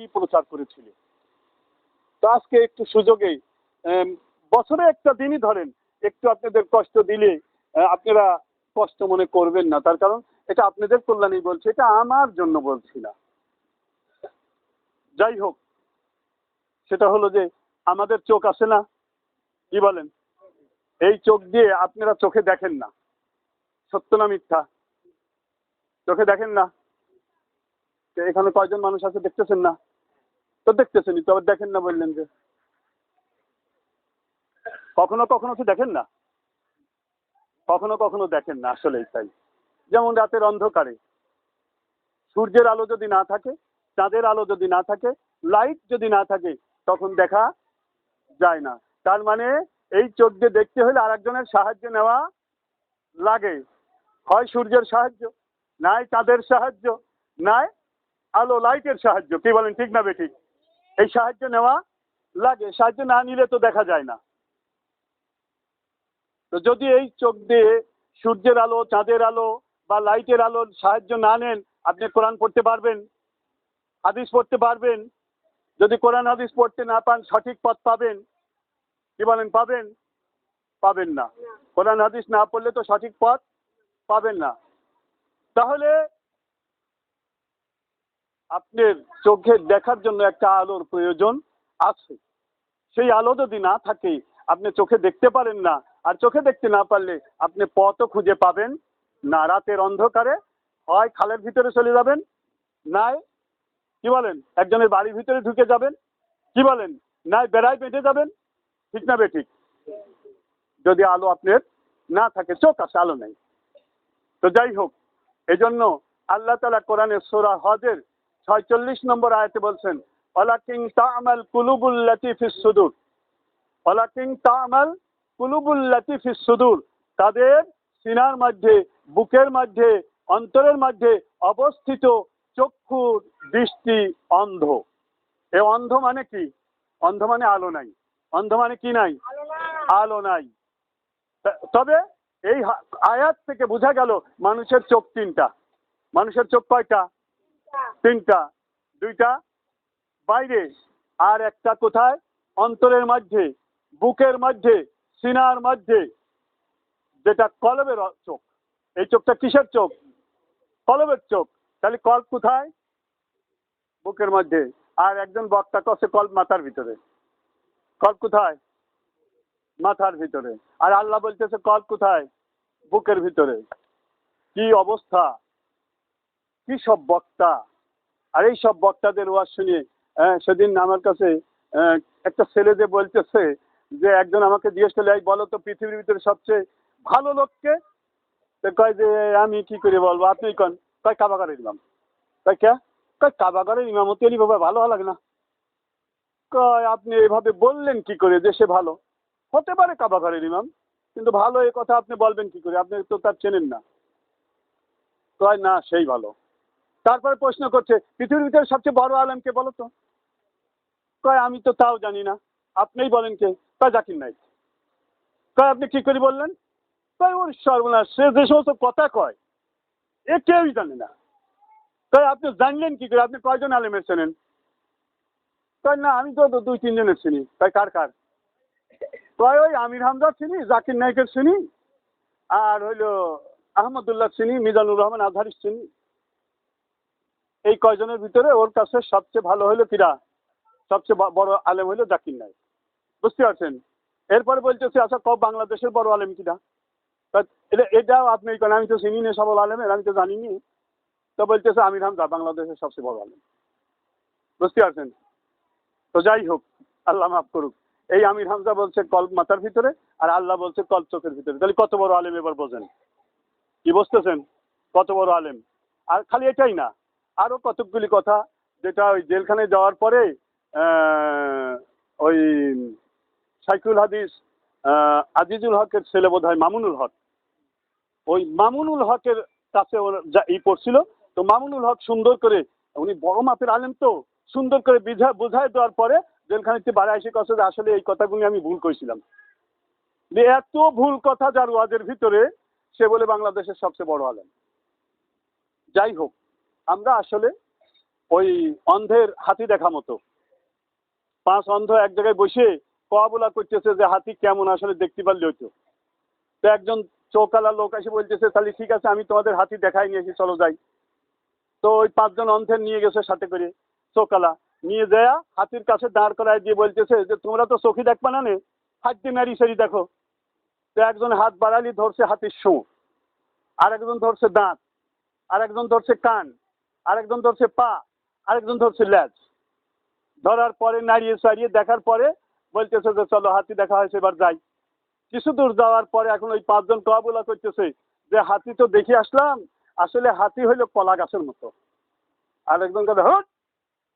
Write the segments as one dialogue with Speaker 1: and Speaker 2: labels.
Speaker 1: কি প্রচার করেছিলে? তো আজকে একটু সুযোগে আম, বছরে একটা দিনই ধরেন একটু আপনাদের কষ্ট দিলে আপনারা কষ্ট মনে করবেন না। তার কারণ এটা আপনাদের কল্যাণেই বলছি এটা আমার জন্য বলছি না। যাই হোক সেটা হলো যে আমাদের চোখ আসে না? কি বলেন? এই চোখ দিয়ে আপনারা চোখে দেখেন না। সত্য না মিথ্যা? চোখে দেখেন না? এখানে কয়জন মানুষ আছে দেখতেছেন না? তো দেখতেছেনই তো আবার দেখেন না বললেন যে। কখনো কখনো তো দেখেন না। কখনো কখনো দেখেন না, আসলেই তাই। যেমন রাতের অন্ধকারে। সূর্যের আলো যদি না থাকে, চাঁদের আলো যদি না থাকে, লাইট যদি না থাকে, তখন দেখা যায় না। তার মানে এই চোখ দিয়ে দেখতে হলে আর একজনের সাহায্য নেওয়া লাগে। হয় সূর্যের সাহায্য, নাই চাঁদের সাহায্য, নাই আলো, লাইটের সাহায্য। কি বলেন, ঠিক না বেঠিক এই সাহায্য নেওয়া লাগে, সাহায্য না নিলে তো দেখা যায় না। তো যদি এই চোখ দিয়ে সূর্যের আলো, চাঁদের আলো বা লাইটের আলোর সাহায্য না নেন, আপনি কোরআন পড়তে পারবেন, হাদিস পড়তে পারবেন। যদি কোরআন, হাদিস পড়তে না পান, সঠিক পথ পাবেন, কি বলেন, পাবেন? পাবেন না। কোরআন, হাদিস না পড়লে তো সঠিক পথ পাবেন না। তাহলে আপনার চোখে দেখার জন্য একটা আলোর প্রয়োজন আছে। সেই আলো যদি না থাকে, আপনি চোখে দেখতে পারেন না। আর চোখে দেখতে না পারলে আপনি পথও খুঁজে পাবেন। না রাতের অন্ধকারে, হয় খালের ভিতরে চলে যাবেন, নাই, কি বলেন, একজনের বাড়ির ভিতরে ঢুকে যাবেন, কি বলেন, নাই বেড়ায় বেঁধে যাবেন, ঠিক না বেঠিক? যদি আলো আপনার না থাকে, চোখ আছে, আলো নেই। তো যাই হোক, এজন্য আল্লাহ তালা কোরআনের সোরা হজের ছয়চল্লিশ নম্বর আয়াতে বলছেন অলাকিং তামাল কুলুবুল লতিফিস সুদূর। অলাকিং তামাল কুলুবুল লতিফিস সুদূর। তাদের সিনার মধ্যে বুকের মধ্যে অন্তরের মধ্যে অবস্থিত চক্ষুর দৃষ্টি অন্ধ। এ অন্ধ মানে কি? অন্ধ মানে আলো নাই। অন্ধ মানে কি নাই? আলো নাই। তবে এই আয়াত থেকে বোঝা গেল মানুষের চোখ তিনটা। মানুষের চোখ কয়টা? তিনটা, দুইটা বাইরে আর একটা কোথায়? অন্তরের মধ্যে বুকের মধ্যে সিনার মধ্যে যেটা কলবের চোখ। এই চোখটা কিসের চোখ? কলবের চোখ। তাহলে কল্প কোথায়? বুকের মধ্যে আর একজন বক্তা কষে কল্প মাথার ভিতরে। কল্প কোথায়? মাথার ভিতরে। আর আল্লাহ বলতেছে কল্প কোথায়? বুকের ভিতরে। কি অবস্থা? কি সব বক্তা? আর এই সব বক্তাদের ওয়াজ শুনিয়ে আহ, সেদিন আমার কাছে একটা ছেলে যে বলতেছে যে একজন আমাকে জিজ্ঞেস করলে এই বলো তো পৃথিবীর ভিতরে সবচেয়ে ভালো লোককে? তো কয় যে আমি কি করে বলব? আপনি কন? কয় কাবাগারের ইমাম। কয় কে? কয় কাবাগারের ইমামতি আলী বাবা ভালো লাগে না। কয় আপনি এভাবে বললেন কি করে যে সে ভালো? হতে পারে কাবাগারের ইমাম কিন্তু ভালো এই কথা আপনি বলবেন কি করে? আপনি তো তার চেনেন না। কয় না সেই ভালো। তারপরে প্রশ্ন করছে, পৃথিবীর ভিতরে সবচেয়ে বড় আলেমকে বলো তো? কয়, আমি তো তাও জানি না। আপনিই বলেন কে? কয়, জাকির নাইক। কয়, আপনি কি করে বললেন? কয়, ওর সর্বনাশ, সে যে সমস্ত কথা কয়, এ কেউই জানে না। কয়, আপনি জানলেন কি করে? আপনি কয়জন আলেমের চেনেন? কয়, না, আমি তো দুই, তিনজনের চিনি। কয়, কার কার? কয়, ওই আমির হামদার চিনি, জাকির নাইকের চিনি, আর হইল আহমদুল্লাহ চিনি, মিজানুর রহমান আজহারিস চিনি। এই কয়জনের ভিতরে ওর কাছে সবচেয়ে ভালো হইল কিরা? সবচেয়ে বড় আলেম হইল জাকির নাইক বুঝতে পারছেন? এরপরে বলতেছে আচ্ছা কব বাংলাদেশের বড় আলেম কিনা এটা, এটাও আপনি আমি তো চিনি না সবল আলেমের, আমি তো জানি নি তো বলতেছে, আমির হামদা বাংলাদেশের সবচেয়ে বড় আলেম। বুঝতে পারছেন? তো যাই হোক, আল্লাহ মাফ করুক। এই আমির হামজা বলছে, কল্প মাথার ভিতরে, আর আল্লাহ বলছে কল চোখের ভিতরে। তাহলে কত বড় আলেম এবার বোঝেন? কি বুঝতেছেন? কত বড় আলেম? আর খালি এটাই না আরও কতকগুলি কথা, যেটা ওই জেলখানে যাওয়ার পরে ওই সাইকুল হাদিস আজিজুল হকের ছেলে বোধ হয় মামুনুল হক। ওই মামুনুল হকের কাছে ই পড়ছিল, তো মামুনুল হক সুন্দর করে, উনি বড় মাপের আলেন তো, সুন্দর করে বুঝা বুঝায় দেওয়ার পরে জেলখানিতে বাড়ি এসে কাছে যে আসলে এই কথাগুলি আমি ভুল করেছিলাম। যে এত ভুল কথা যার ওয়াজের ভিতরে, সে বলে বাংলাদেশের সবচেয়ে বড় আলেম। যাই হোক আমরা আসলে ওই অন্ধের হাতি দেখা মতো। পাঁচ অন্ধ এক জায়গায় বসে কবলা করতেছে যে হাতি কেমন আসলে দেখতে পারলে হতো তো একজন চৌকালা লোক এসে বলতেছে, তাহলে ঠিক আছে, আমি তোমাদের হাতি দেখাই নিয়েছি চলো যাই। তো ওই পাঁচজন অন্ধের নিয়ে গেছে সাথে করে চৌকালা। নিয়ে যায়, হাতির কাছে দাঁড় করায় দিয়ে বলতেছে যে, তোমরা তো চোখে দেখবা না নে? হাত দিয়ে নাড়ি সারি দেখো। তো একজন হাত বাড়ালি ধরছে হাতির সুর আর একজন ধরছে দাঁত আর একজন ধরছে কান। আর একজন ধরছে পা আর একজন ধরছে ল্যাজ ধরার পরে নাড়িয়ে সারিয়ে দেখার পরে বলতেছে যে, চলো হাতি দেখা হয়েছে, এবার যাই। কিছু দূর যাওয়ার পরে এখন ওই পাঁচজন কবলা করতেছে যে, হাতি তো দেখে আসলাম, আসলে হাতি হইল কলা গাছের মতো। আর একজন কাছে হট,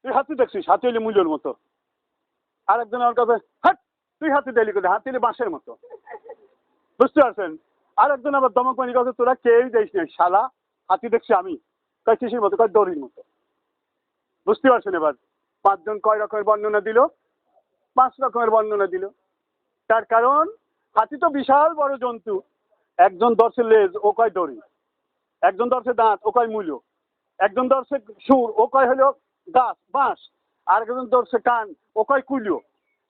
Speaker 1: তুই হাতি দেখছিস? হাতি হইলে মূল্যর মতো। আর একজন আমার কাছে, হট, তুই হাতি দেখলি কোথায়? হাতি হইলে বাঁশের মতো। বুঝতে পারছেন? আর একজন আবার দমক পানি কাছে, তোরা কেউই দেখিস না শালা, হাতি দেখছি আমি। কয় কিসের মতো কয় দড়ির মতো। বুঝতে পারছেন এবার? পাঁচজন কয় রকমের বর্ণনা দিল? পাঁচ রকমের বর্ণনা দিল। তার কারণ, হাতি তো বিশাল বড় জন্তু। একজন দর্শে লেজ, ও কয় দড়ি। একজন দর্শে দাঁত, ও কয় মূল্য একজন দর্শে সুর, ও কয় হলো গাছ, বাঁশ। আর একজন দর্শে কান, ও কয় কুলিও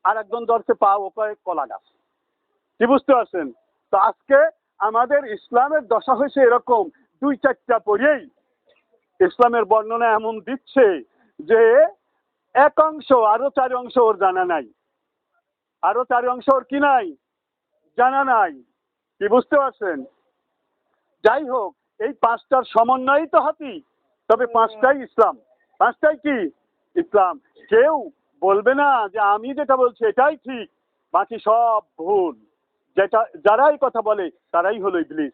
Speaker 1: আর একজন দর্শে পা, ও কয় কলা গাছ। কি বুঝতে পারছেন? তো আজকে আমাদের ইসলামের দশা হয়েছে এরকম, দুই চারটা পড়েই ইসলামের বর্ণনা এমন দিচ্ছে যে এক অংশ আরও চার অংশ ওর জানা নাই। আরও চার অংশ ওর কি নাই? জানা নাই। কি বুঝতে পারছেন? যাই হোক এই পাঁচটার সমন্বয়ই তো হাতি। তবে পাঁচটাই ইসলাম। পাঁচটাই কি? ইসলাম। কেউ বলবে না যে আমি যেটা বলছি এটাই ঠিক বাকি সব ভুল। যেটা যারাই কথা বলে তারাই হলো ইবলিস।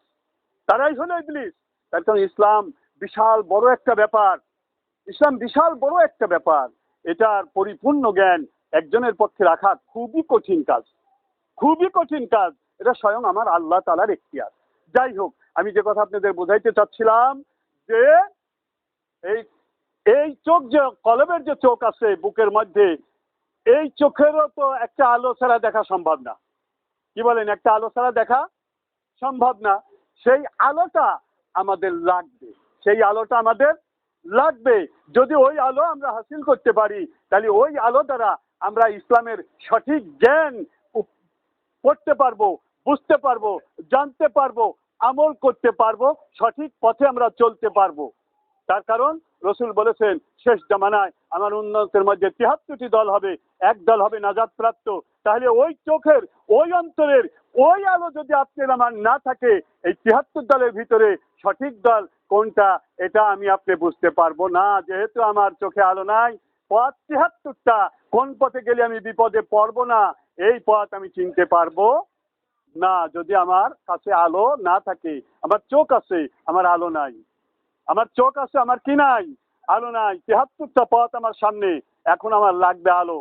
Speaker 1: তারাই হলো ইবলিস। তার কারণ ইসলাম বিশাল বড় একটা ব্যাপার। ইসলাম বিশাল বড় একটা ব্যাপার। এটার পরিপূর্ণ জ্ঞান একজনের পক্ষে রাখা খুবই কঠিন কাজ। খুবই কঠিন কাজ। এটা স্বয়ং আমার আল্লাহ তালার এখতিয়ার। যাই হোক, আমি যে কথা আপনাদের বোঝাইতে চাচ্ছিলাম যে এই এই চোখ যে, কলমের যে চোখ আছে বুকের মধ্যে, এই চোখেরও তো একটা আলো ছাড়া দেখা সম্ভব না। কি বলেন, একটা আলো ছাড়া দেখা সম্ভব না। সেই আলোটা আমাদের লাগবে। সেই আলোটা আমাদের লাগবে। যদি ওই আলো আমরা হাসিল করতে পারি, তাহলে ওই আলো দ্বারা আমরা ইসলামের সঠিক জ্ঞান করতে পারব, বুঝতে পারব, জানতে পারব, আমল করতে পারব, সঠিক পথে আমরা চলতে পারব। তার কারণ রসুল বলেছেন, শেষ জামানায় আমার উন্নতের মধ্যে তিয়াত্তরটি দল হবে। এক দল হবে নাজাদ প্রাপ্ত তাহলে ওই চোখের, ওই অন্তরের, ওই আলো যদি আপনার আমার না থাকে, এই তিয়াত্তর দলের ভিতরে সঠিক দল কোনটা, এটা আমি আপনি বুঝতে পারব না। যেহেতু আমার চোখে আলো নাই, পথ তিয়াত্তরটা কোন পথে গেলে আমি বিপদে পড়ব না, এই পথ আমি চিনতে পারব না, যদি আমার কাছে আলো না থাকে। আমার চোখ আছে, আমার আলো নাই। আমার চোখ আছে, আমার কি নাই? আলো নাই। তিয়াত্তরটা পথ আমার সামনে। এখন আমার লাগবে আলো।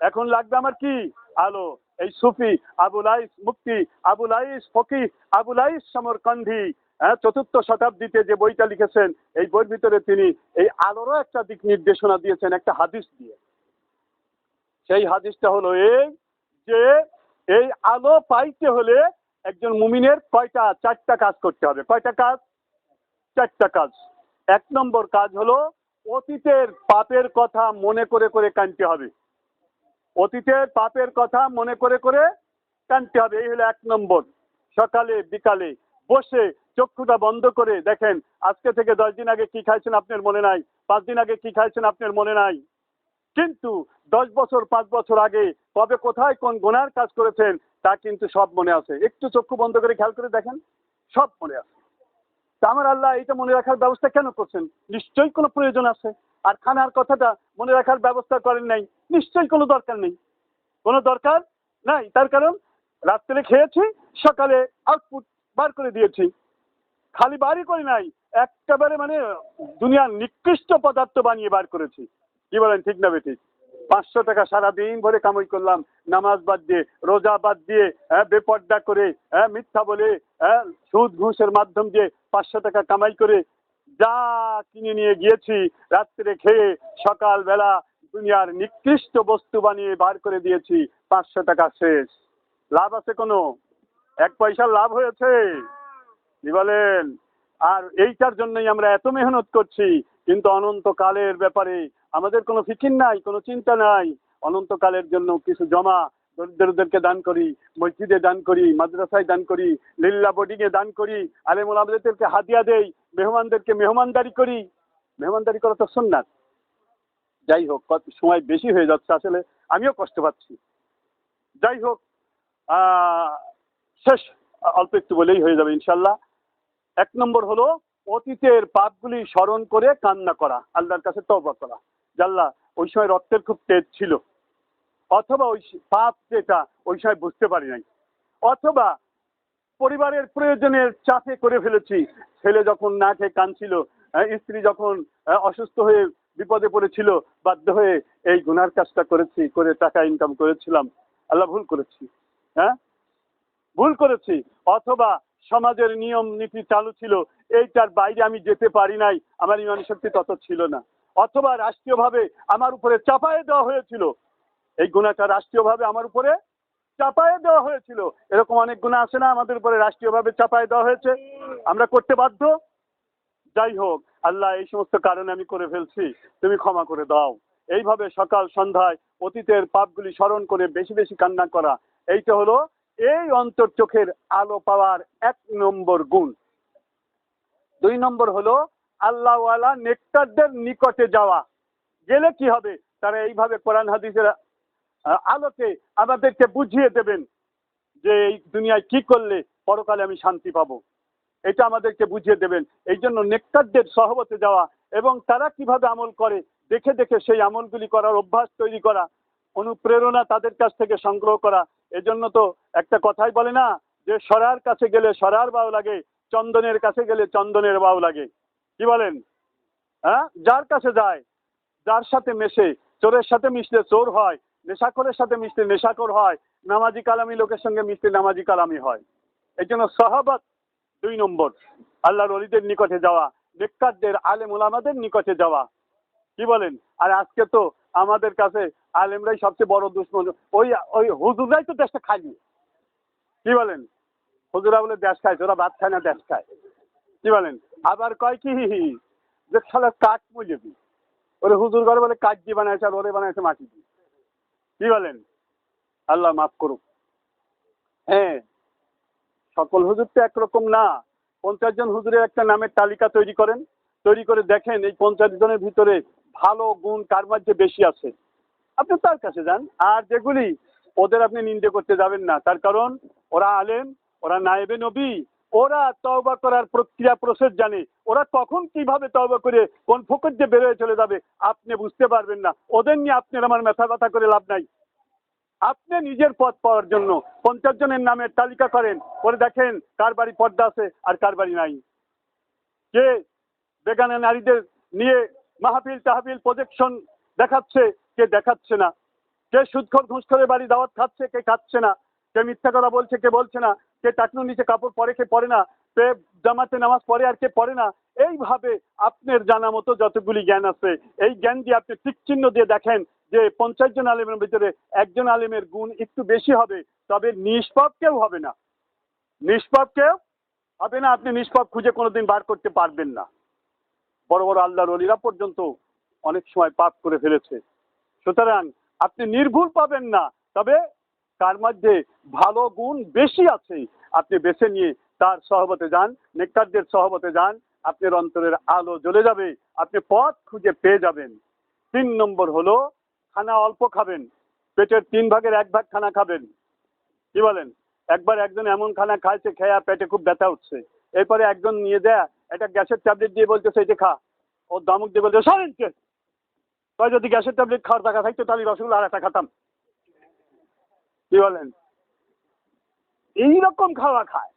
Speaker 1: এখন লাগবে আমার কি? আলো। এই সুফি আবুল আইস মুক্তি আবুল আইস ফকি আবুল আইস সমরকন্ধি হ্যাঁ চতুর্থ শতাব্দীতে যে বইটা লিখেছেন, এই বইয়ের ভিতরে তিনি এই আলোরও একটা দিক নির্দেশনা দিয়েছেন, একটা হাদিস দিয়ে। সেই হাদিসটা হলো এই যে এই আলো পাইতে হলে একজন মুমিনের কয়টা, চারটা কাজ করতে হবে। কয়টা কাজ? চারটা কাজ। এক নম্বর কাজ হলো অতীতের পাপের কথা মনে করে করে কানতে হবে। অতীতের পাপের কথা মনে করে করে কানতে হবে, এই হলো এক নম্বর। সকালে, বিকালে বসে চক্ষুটা বন্ধ করে দেখেন, আজকে থেকে দশ দিন আগে কি খাইছেন আপনার মনে নাই? পাঁচ দিন আগে কি খাইছেন আপনার মনে নাই? কিন্তু দশ বছর, পাঁচ বছর আগে কবে কোথায় কোন গোনার কাজ করেছেন, তা কিন্তু সব মনে আছে। একটু চক্ষু বন্ধ করে খেয়াল করে দেখেন, সব মনে আছে। তা আমার আল্লাহ এটা মনে রাখার ব্যবস্থা কেন করছেন? নিশ্চয়ই কোনো প্রয়োজন আছে। আর খানার কথাটা মনে রাখার ব্যবস্থা করেন নাই। নিশ্চয়ই কোনো দরকার নেই। কোনো দরকার নাই। তার কারণ, রাত্রে খেয়েছি, সকালে আউটপুট বার করে দিয়েছি। খালি বারই করি নাই একেবারে মানে দুনিয়ার নিকৃষ্ট পদার্থ বানিয়ে বার করেছি। কি বলেন, ঠিক না বেঠিক? পাঁচশো টাকা সারাদিন ভরে কামাই করলাম, নামাজ বাদ দিয়ে, রোজা বাদ দিয়ে হ্যাঁ বেপর্দা করে হ্যাঁ মিথ্যা বলে হ্যাঁ সুদ ঘুষের মাধ্যম দিয়ে পাঁচশো টাকা কামাই করে যা কিনে নিয়ে গিয়েছি, রাত্রে খেয়ে সকালবেলা দুনিয়ার নিকৃষ্ট বস্তু বানিয়ে বার করে দিয়েছি, পাঁচশো টাকা শেষ। লাভ আছে কোনো? এক পয়সার লাভ হয়েছে। কি বলেন? আর এইটার জন্যই আমরা এত মেহনত করছি, কিন্তু অনন্তকালের ব্যাপারে আমাদের কোনো ফিকির নাই, কোনো চিন্তা নাই। অনন্তকালের জন্য কিছু জমা দরিদ্রদেরকে দান করি, মসজিদে দান করি, মাদ্রাসায় দান করি, লিল্লা বোর্ডিংয়ে দান করি, আলেমুল আমাদেরকে হাদিয়া দেই, মেহমানদেরকে মেহমানদারি করি। মেহমানদারি করা তো সুন্নাত। যাই হোক, কত সময় বেশি হয়ে যাচ্ছে আসলে, আমিও কষ্ট পাচ্ছি। যাই হোক শেষ অল্প একটু বলেই হয়ে যাবে ইনশাল্লাহ। এক নম্বর হলো অতীতের পাপগুলি স্মরণ করে কান্না করা আল্লাহর কাছে তওবা করা। জাল্লা ওই সময় রক্তের খুব তেজ ছিল। অথবা ওই পাপ যেটা ওই সময় বুঝতে পারি নাই। অথবা পরিবারের প্রয়োজনের চাপে করে ফেলেছি। ছেলে যখন না খেয়ে কাঁদছিল আহ, স্ত্রী যখন অসুস্থ হয়ে বিপদে পড়েছিল বাধ্য হয়ে এই গুনার কাজটা করেছি করে টাকা ইনকাম করেছিলাম। আল্লাহ ভুল করেছি। হ্যাঁ? ভুল করেছি, অথবা সমাজের নিয়ম নীতি চালু ছিল, এইটার বাইরে আমি যেতে পারি নাই, আমার ইমান শক্তি তত ছিল না। অথবা রাষ্ট্রীয়ভাবে আমার উপরে চাপায়ে দেওয়া হয়েছিল, এই গুণাটা রাষ্ট্রীয়ভাবে আমার উপরে চাপায়ে দেওয়া হয়েছিল। এরকম অনেক গুণা আছে না, আমাদের উপরে রাষ্ট্রীয়ভাবে চাপায়ে দেওয়া হয়েছে? আমরা করতে বাধ্য? যাই হোক, আল্লাহ এই সমস্ত কারণে আমি করে ফেলছি, তুমি ক্ষমা করে দাও। এইভাবে সকাল সন্ধ্যায় অতীতের পাপগুলি স্মরণ করে বেশি বেশি কান্না করা, এইটা হলো এই অন্তর চোখের আলো পাওয়ার এক নম্বর গুণ। দুই নম্বর হলো, আল্লাহওয়ালা নেকটারদের নিকটে যাওয়া। গেলে কি হবে? তারা এইভাবে কোরআন হাদিসের আলোকে আমাদেরকে বুঝিয়ে দেবেন যে এই দুনিয়ায় কি করলে পরকালে আমি শান্তি পাবো। এটা আমাদেরকে বুঝিয়ে দেবেন। এই জন্য নেকটারদের সহবতে যাওয়া এবং তারা কীভাবে আমল করে, দেখে দেখে সেই আমলগুলি করার অভ্যাস তৈরি করা, অনুপ্রেরণা তাদের কাছ থেকে সংগ্রহ করা, এজন্য তো একটা কথাই বলে না যে সরার কাছে গেলে সরার বাউ লাগে, চন্দনের কাছে গেলে চন্দনের বাউ লাগে। কি বলেন? হ্যাঁ? যার কাছে যায়, যার সাথে মেশে, চোরের সাথে মিশলে চোর হয়, নেশাখোরের সাথে মিশলে নেশাখোর হয়, নামাজি কালামি লোকের সঙ্গে মিশলে নামাজি কালামি হয়। এই জন্য সহবত দুই নম্বর, আল্লাহর অলিদের নিকটে যাওয়া, নেককারদের, আলেম ওলামাদের নিকটে যাওয়া। কি বলেন? আর আজকে তো আমাদের কাছে আলেমরাই সবচেয়ে বড় দুশ্মন। ওই ওই হুজুরাই তো দেশটা খাইয়ে কি বলেন? হুজুরা বলে দেশ খায়, ওরা ভাত খায় না দেশ খায়। কি বলেন? আবার কয় কি? যে শালা কাঠ মুজেবি ওরে হুজুর ঘরে বলে কাঠ দিয়ে বানাইছে আর ওরে বানাইছে মাটি দিয়ে। কি বলেন? আল্লাহ মাফ করুক। হ্যাঁ সকল হুজুর তো একরকম না। পঞ্চাশ জন হুজুরের একটা নামের তালিকা তৈরি করেন। তৈরি করে দেখেন এই পঞ্চাশ জনের ভিতরে ভালো গুণ কার মধ্যে বেশি আছে। আপনি তার কাছে যান। আর যেগুলি ওদের আপনি নিন্দে করতে যাবেন না। তার কারণ ওরা আলেম, ওরা নায়েবে নবী, ওরা তওবা করার প্রক্রিয়া প্রসেস জানে। ওরা কখন কীভাবে তওবা করে, কোন ফোকর যে বেরোয় চলে যাবে, আপনি বুঝতে পারবেন না। ওদের নিয়ে আপনার আমার মাথা ব্যথা করে লাভ নাই। আপনি নিজের পথ পাওয়ার জন্য পঞ্চাশ জনের নামের তালিকা করেন করে দেখেন কার বাড়ি পর্দা আছে আর কার বাড়ি নাই। কে বেগানা নারীদের নিয়ে মাহফিল, তাহফিল প্রজেকশন দেখাচ্ছে, কে দেখাচ্ছে না। কে সুদখোর, ঘুষখোরের বাড়ি দাওয়াত খাচ্ছে, কে খাচ্ছে না। কে মিথ্যা কথা বলছে, কে বলছে না, কে টাকনুর নিচে কাপড় পরে, কে পরে না, কে জামাতে নামাজ পড়ে আর কে পড়ে না, এইভাবে আপনার জানা মতো যতগুলি জ্ঞান আছে, এই জ্ঞান দিয়ে আপনি টিক চিহ্ন দিয়ে দেখেন যে পঞ্চাশ জন আলিমের ভিতরে একজন আলেমের গুণ একটু বেশি হবে, তবে নিষ্পাপ কেউ হবে না। নিষ্পাপ কেউ হবে না, আপনি নিষ্পাপ খুঁজে কোনোদিন বার করতে পারবেন না। বড় বড় আল্লাহর অলিরা পর্যন্ত অনেক সময় পাপ করে ফেলেছে। সুতরাং আপনি নির্ভুল পাবেন না, তবে তার মধ্যে ভালো গুণ বেশি আছে। আপনি বেছে নিয়ে তার সহবতে যান, নেককারদের সহবতে যান, আপনার অন্তরের আলো জ্বলে যাবে, আপনি পথ খুঁজে পেয়ে যাবেন। তিন নম্বর হলো, খানা অল্প খাবেন, পেটের তিন ভাগের এক ভাগ খানা খাবেন। কি বলেন? একবার একজন এমন খানা খাইছে, খেয়া পেটে খুব ব্যথা উঠছে। এরপরে একজন নিয়ে দেয়া একটা গ্যাসের ট্যাবলেট দিয়ে বলতেছে এটা খা। ও দামুক দিয়ে বলছে সরেনকে তাই যদি গ্যাসের ট্যাবলেট খাওয়ার টাকা থাকতো, তাহলে রসগোল্লা আর একটা খাতাম। কি বলেন? এইরকম খাওয়া খায়।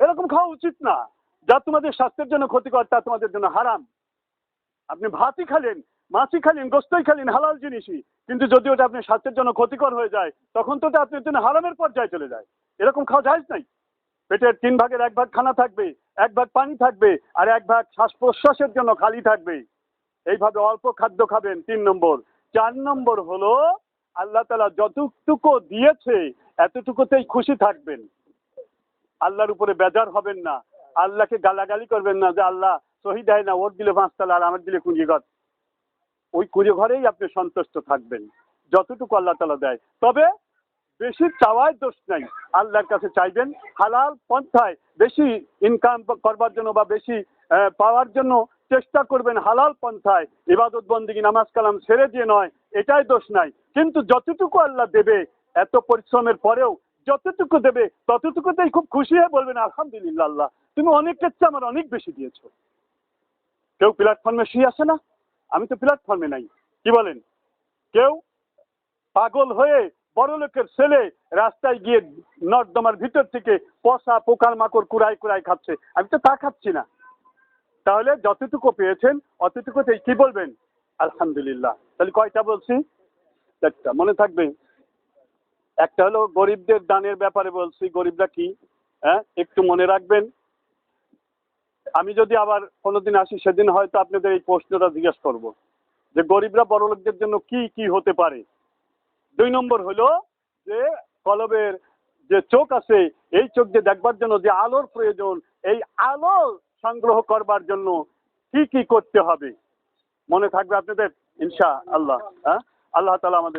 Speaker 1: এরকম খাওয়া উচিত না। যা তোমাদের স্বাস্থ্যের জন্য ক্ষতিকর, তা তোমাদের জন্য হারাম। আপনি ভাতই খালেন, মাছই খালেন, গোস্তই খালেন, হালাল জিনিসই। কিন্তু যদি ওটা আপনার স্বাস্থ্যের জন্য ক্ষতিকর হয়ে যায়, তখন তো ওটা আপনার জন্য হারামের পর্যায়ে চলে যায়। এরকম খাওয়া যায় নাই। পেটের তিন ভাগের এক ভাগ খানা থাকবে, এক ভাগ পানি থাকবে, আর এক ভাগ শ্বাস প্রশ্বাসের জন্য খালি থাকবে। এইভাবে অল্প খাদ্য খাবেন তিন নম্বর। চার নম্বর হলো আল্লাহ তালা যতটুকু দিয়েছে, এতটুকুতেই খুশি থাকবেন। আল্লাহর উপরে বেজার হবেন না। আল্লাহকে গালাগালি করবেন না যে, আল্লাহ, সহি দেয় না, ওর দিলে পাঁচতলা আর আমার দিলে কুঁজিঘর ওই কুড়িয়ে ঘরেই আপনি সন্তুষ্ট থাকবেন, যতটুকু আল্লাহ তালা দেয়। তবে বেশি চাওয়ায় দোষ নাই। আল্লাহর কাছে চাইবেন হালাল পন্থায় বেশি ইনকাম করবার জন্য বা বেশি পাওয়ার জন্য চেষ্টা করবেন হালাল পন্থায়। ইবাদত বন্দিগি নামাজ কালাম ছেড়ে দিয়ে নয় এটাই দোষ নাই। কিন্তু যতটুকু আল্লাহ দেবে, এত পরিশ্রমের পরেও যতটুকু দেবে, ততটুকুতেই খুব খুশি হয়ে বলবেন আলহামদুলিল্লাহ, আল্লাহ, তুমি অনেকের চেয়ে আমার অনেক বেশি দিয়েছ। কেউ প্ল্যাটফর্মে শুয়ে আসে না? আমি তো প্ল্যাটফর্মে নাই। কি বলেন? কেউ পাগল হয়ে বড় লোকের ছেলে রাস্তায় গিয়ে নর্দমার ভিতর থেকে পশা, পোকার মাকড় কুড়াই কুড়াই খাচ্ছে। আমি তো তা খাচ্ছি না। তাহলে যতটুকু পেয়েছেন, অতটুকুতেই কি বলবেন? আলহামদুলিল্লাহ। তাহলে কয়টা বলছি? চারটা। মনে থাকবে? একটা হলো গরিবদের দানের ব্যাপারে বলছি। গরিবরা কি? হ্যাঁ? একটু মনে রাখবেন। আমি যদি আবার কোনোদিন আসি, সেদিন হয়তো আপনাদের এই প্রশ্নটা জিজ্ঞেস করব। যে গরিবরা বড় লোকদের জন্য কি কি হতে পারে? দুই নম্বর হলো যে কলবের যে চোখ আছে, এই চোখ দিয়ে দেখবার জন্য যে আলোর প্রয়োজন, এই আলো সংগ্রহ করবার জন্য কি কি করতে হবে? মনে থাকবে আপনাদের ইনশা আল্লাহ হ্যাঁ? আল্লাহ তালা আমাদের